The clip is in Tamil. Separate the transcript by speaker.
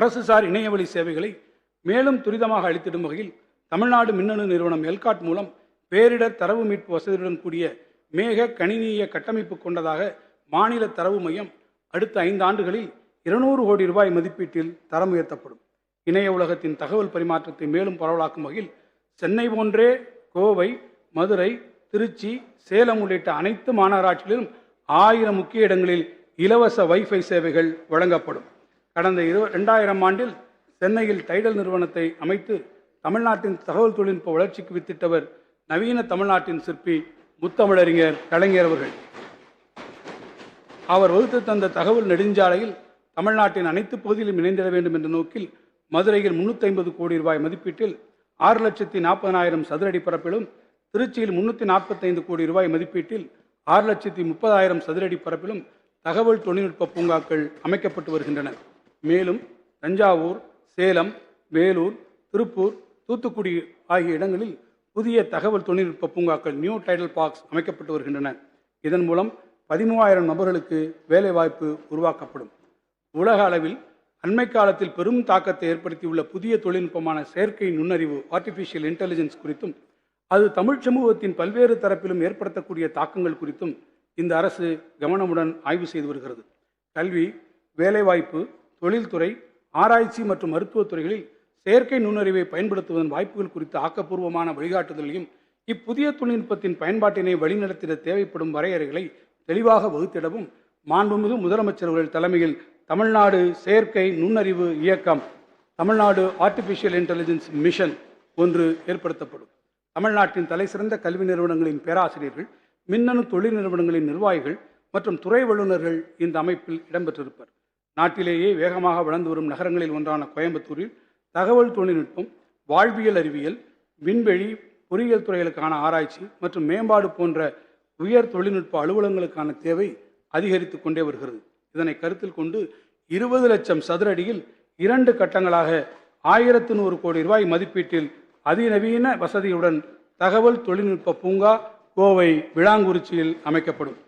Speaker 1: அரசுசார் இணையவழி சேவைகளை மேலும் துரிதமாக அளித்திடும் வகையில் தமிழ்நாடு மின்னணு நிறுவனம் எல்காட் மூலம் பேரிடர் தரவு மீட்பு வசதியுடன் கூடிய மேக கணினிய கட்டமைப்பு கொண்டதாக மாநில தரவு மையம் அடுத்த ஐந்து ஆண்டுகளில் இருநூறு கோடி ரூபாய் மதிப்பீட்டில் தரம் உயர்த்தப்படும். இணைய உலகத்தின் தகவல் பரிமாற்றத்தை மேலும் பரவலாக்கும் வகையில் சென்னை போன்றே கோவை மதுரை திருச்சி சேலம் உள்ளிட்ட அனைத்து மாநகராட்சிகளிலும் ஆயிரம் முக்கிய இடங்களில் இலவச வைஃபை சேவைகள் வழங்கப்படும். கடந்த இரு ரெண்டாயிரம் ஆண்டில் சென்னையில் டைடல் நிறுவனத்தை அமைத்து தமிழ்நாட்டின் தகவல் தொழில்நுட்ப வளர்ச்சிக்கு வித்திட்டவர் நவீன தமிழ்நாட்டின் சிற்பி முத்தமிழறிஞர் கலைஞர் அவர்கள். அவர் வகுத்து தந்த தகவல் நெடுஞ்சாலையில் தமிழ்நாட்டின் அனைத்து பகுதியிலும் இணைந்திட வேண்டும் என்ற நோக்கில் மதுரையில் 350 ஐம்பது கோடி ரூபாய் மதிப்பீட்டில் ஆறு லட்சத்தி நாற்பதனாயிரம் சதுரடி பரப்பிலும் திருச்சியில் முன்னூற்றி நாற்பத்தைந்து கோடி ரூபாய் மதிப்பீட்டில் ஆறு லட்சத்தி முப்பதாயிரம் சதுரடி பரப்பிலும் தகவல் தொழில்நுட்ப பூங்காக்கள் அமைக்கப்பட்டு வருகின்றன. மேலும் தஞ்சாவூர் சேலம் வேலூர் திருப்பூர் தூத்துக்குடி ஆகிய இடங்களில் புதிய தகவல் தொழில்நுட்ப பூங்காக்கள் நியூ டைடல் பார்க்ஸ் அமைக்கப்பட்டு வருகின்றன. இதன் மூலம் பதிமூவாயிரம் நபர்களுக்கு வேலைவாய்ப்பு உருவாக்கப்படும். உலக அளவில் அண்மை காலத்தில் பெரும் தாக்கத்தை ஏற்படுத்தியுள்ள புதிய தொழில்நுட்பமான செயற்கை நுண்ணறிவு ஆர்டிஃபிஷியல் இன்டெலிஜென்ஸ் குறித்தும் அது தமிழ் சமூகத்தின் பல்வேறு தரப்பிலும் ஏற்படுத்தக்கூடிய தாக்கங்கள் குறித்தும் இந்த அரசு கவனமுடன் ஆய்வு செய்து வருகிறது. கல்வி வேலைவாய்ப்பு தொழில்துறை ஆராய்ச்சி மற்றும் மருத்துவத் துறைகளில் செயற்கை நுண்ணறிவை பயன்படுத்துவதன் வாய்ப்புகள் குறித்த ஆக்கப்பூர்வமான வழிகாட்டுதலையும் இப்புதிய தொழில்நுட்பத்தின் பயன்பாட்டினை வழிநடத்திட தேவைப்படும் வரையறைகளை தெளிவாக வகுத்திடவும் மாண்புமிகு முதலமைச்சர்கள் தலைமையில் தமிழ்நாடு செயற்கை நுண்ணறிவு இயக்கம் தமிழ்நாடு ஆர்டிஃபிஷியல் இன்டெலிஜென்ஸ் மிஷன் ஒன்று ஏற்படுத்தப்படும். தமிழ்நாட்டின் தலைசிறந்த கல்வி நிறுவனங்களின் பேராசிரியர்கள் மின்னணு தொழில் நிறுவனங்களின் நிர்வாகிகள் மற்றும் துறை வல்லுநர்கள் இந்த அமைப்பில் இடம்பெற்றிருப்பர். நாட்டிலேயே வேகமாக வளர்ந்து வரும் நகரங்களில் ஒன்றான கோயம்புத்தூரில் தகவல் தொழில்நுட்பம் வாழ்வியல் அறிவியல் விண்வெளி பொறியியல் துறைகளுக்கான ஆராய்ச்சி மற்றும் மேம்பாடு போன்ற உயர் தொழில்நுட்ப அலுவலகங்களுக்கான தேவை அதிகரித்து கொண்டே வருகிறது. இதனை கருத்தில் கொண்டு இருபது லட்சம் சதுரடியில் இரண்டு கட்டங்களாக ஆயிரத்து நூறு கோடி ரூபாய் மதிப்பீட்டில் அதிநவீன வசதியுடன் தகவல் தொழில்நுட்ப பூங்கா கோவை விளாங்குறிச்சியில் அமைக்கப்படும்.